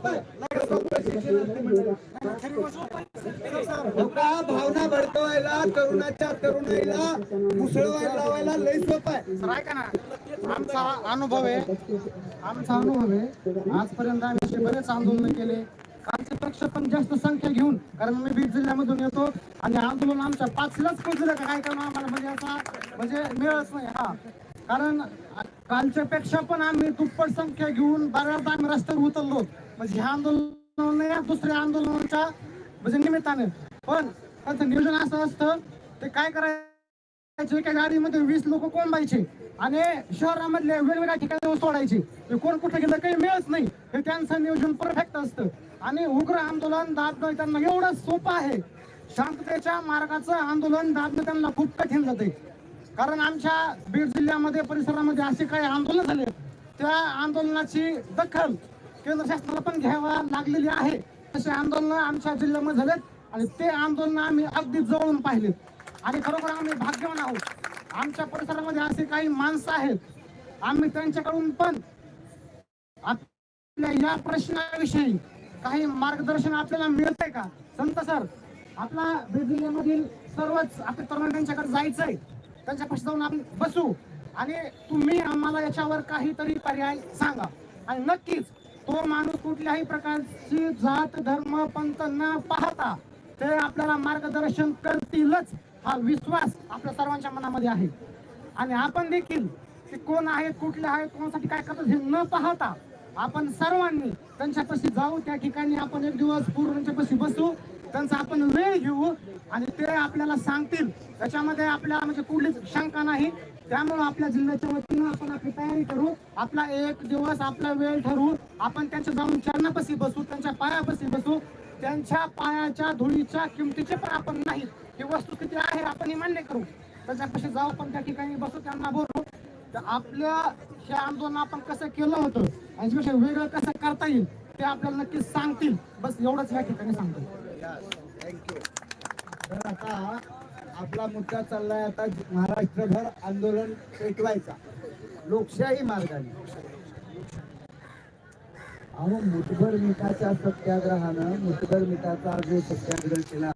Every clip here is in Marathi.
का भावना भडकवायला तरुणाच्या तरुणाईला मुसळवायला लावायला लय सोप आहे. ना आमचा अनुभव आहे आमचा अनुभव आहे. आजपर्यंत आम्ही बरेच आंदोलन केले. आमचे पेक्षा पण जास्त संख्या घेऊन कारण मी बीड जिल्ह्यामधून येतो आणि आंदोलन आमच्या पाचलाच पोहोचलं का काय करणं आम्हाला म्हणजे असा म्हणजे मिळच नाही. हा. कारण कालच्या पेक्षा पण आम्ही दुप्पट संख्या घेऊन बऱ्याचदा आम्ही रस्त्यावर उतरलो. म्हणजे ह्या आंदोलन दुसऱ्या आंदोलनाच्या म्हणजे निमित्ताने. पण त्याचं नियोजन असं असतं ते काय करायचं एका गाडीमध्ये वीस लोक कोंबायचे आणि शहरामधले वेगवेगळ्या ठिकाणी जाऊन सोडायचे. ते कोण कुठे गेलं काही मिळत नाही. हे त्यांचं नियोजन परफेक्ट असतं. आणि उग्र आंदोलन दाबणं त्यांना एवढं सोपं आहे. शांततेच्या मार्गाचं आंदोलन दाबणं त्यांना खूप कठीण जाते. कारण आमच्या बीड जिल्ह्यामध्ये परिसरामध्ये असे काही आंदोलन झाले. त्या आंदोलनाची दखल केंद्र शासनाला पण घ्यावा लागलेली आहे. तसे आंदोलन आमच्या जिल्ह्यामध्ये झालेत आणि ते आंदोलन आम्ही अगदी जवळून पाहिलेत आणि खरोखर आम्ही भाग्यवान आहोत. आमच्या परिसरामध्ये असे काही माणसं आहेत. आम्ही त्यांच्याकडून पण आपल्या या प्रश्नाविषयी काही मार्गदर्शन आपल्याला मिळतंय का? संत सर आपला बीड जिल्ह्यामधील सर्वच आपल्या तरुण त्यांच्याकडे त्यांच्या पाशी जाऊन आपण बसू. आणि तुम्ही आम्हाला याच्यावर काहीतरी पर्याय सांगा. आणि नक्कीच तो माणूस कुठल्याही प्रकारची जात धर्म पंत न पाहता ते आपल्याला मार्गदर्शन करतीलच हा विश्वास आपल्या सर्वांच्या मनामध्ये आहे. आणि आपण देखील ते कोण आहेत कुठले आहेत कोणासाठी काय करतात हे न पाहता आपण सर्वांनी त्यांच्यापाशी जाऊ. त्या ठिकाणी आपण एक दिवस पूर्ण त्यांच्यापाशी बसू. त्यांचा आपण वेळ घेऊ आणि ते आपल्याला सांगतील. त्याच्यामध्ये आपल्या म्हणजे कुठलीच शंका नाही. त्यामुळे आपल्या जिल्ह्याच्या वतीनं आपण आपली तयारी करू. आपला एक दिवस आपला वेळ ठरवू. आपण त्यांच्या जाऊन चरणापाशी बसू त्यांच्या पायापाशी बसू. त्यांच्या पायाच्या धुळीच्या किमतीचे पण आपण नाही. ही वस्तू किती आहे आपण ही मान्य करू. त्याच्यापाशी जाऊ आपण त्या ठिकाणी बसू त्यांना बोलू तर आपल्या हे आंदोलन आपण कसं केलं होतं आणि वेगळं कसं करता येईल ते आपल्याला नक्कीच सांगतील. बस एवढंच या ठिकाणी सांगतो. तर आता आपला मुद्दा चाललाय आता महाराष्ट्रभर आंदोलन पेटवायचा. लोकशाही मार्गाने. अहो मुठभर मिठाच्या सत्याग्रहानं मुठभर मिठाचा जो सत्याग्रह केला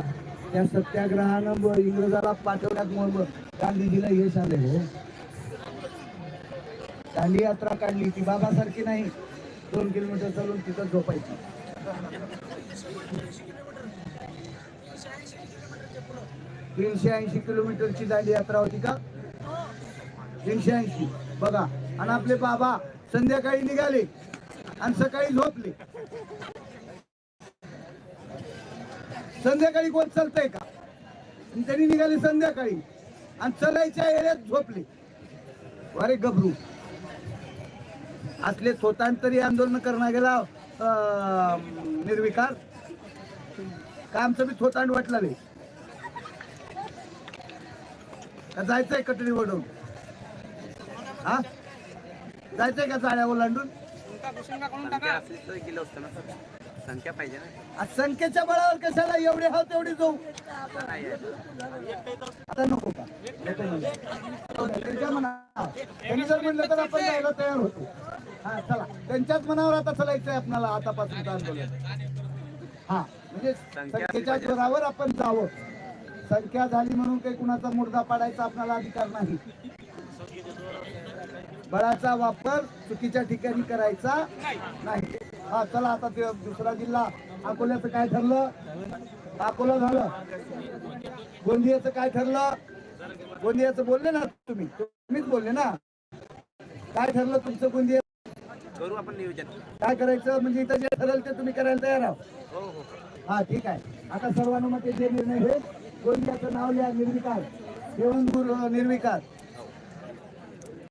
त्या सत्याग्रहानं इंग्रजाला पाठवण्यात मग गांधीजीला यश आले हो. दांडी यात्रा काढली ती बाबासारखी नाही. दोन किलोमीटर चालून तिथं झोपायची. तीनशे ऐंशी किलोमीटरची दांडी यात्रा होती का? तीनशे ऐंशी. बघा. आणि आपले बाबा संध्याकाळी निघाले आणि सकाळी झोपले. संध्याकाळी कोण चालतंय का? त्यांनी निघाले संध्याकाळी. आणि चलायच्या एरियात झोपले. अरे गबरू असले स्वतंत्री आंदोलन करणार गेला अं, निर्विकार. काय आमचं बी थोतांड वाटलं नाही? का जायचंय कटणी वडून? हा? जायचंय का जाळ्या ओलांडून? संख्या पाहिजे ना संख्येच्या बळावर कशाला एवढे हा तेवढे जाऊ? आता नको का? त्यांच्या त्यांनी जर म्हणलं तर आपण जायला तयार होतो. हा चला. त्यांच्याच मनावर आता चलायचंय आपल्याला आतापासून आंदोलन. हा म्हणजे संख्येच्या जोरावर आपण जावं. संख्या झाली म्हणून काही कुणाचा मुर्दा पाडायचा आपल्याला अधिकार नाही. बळाचा वापर चुकीच्या ठिकाणी करायचा नाही. हा चला आता दुसरा जिल्हा. अकोल्याचं काय ठरलं? अकोला झालं. गोंदियाचं काय ठरलं? गोंदियाचं बोलले ना तुम्ही. तुम्हीच बोलले ना. काय ठरलं तुमचं गोंदिया? करू आपण नियोजन. काय करायचं? म्हणजे इथं जे ठरेल ते तुम्ही करायला तयार आहात. हो हो. हा ठीक आहे. आता सर्वांनुमते जे निर्णय घेईल गोंदियाचं नाव लिहा निर्विकार. देवंगूर निर्विकार.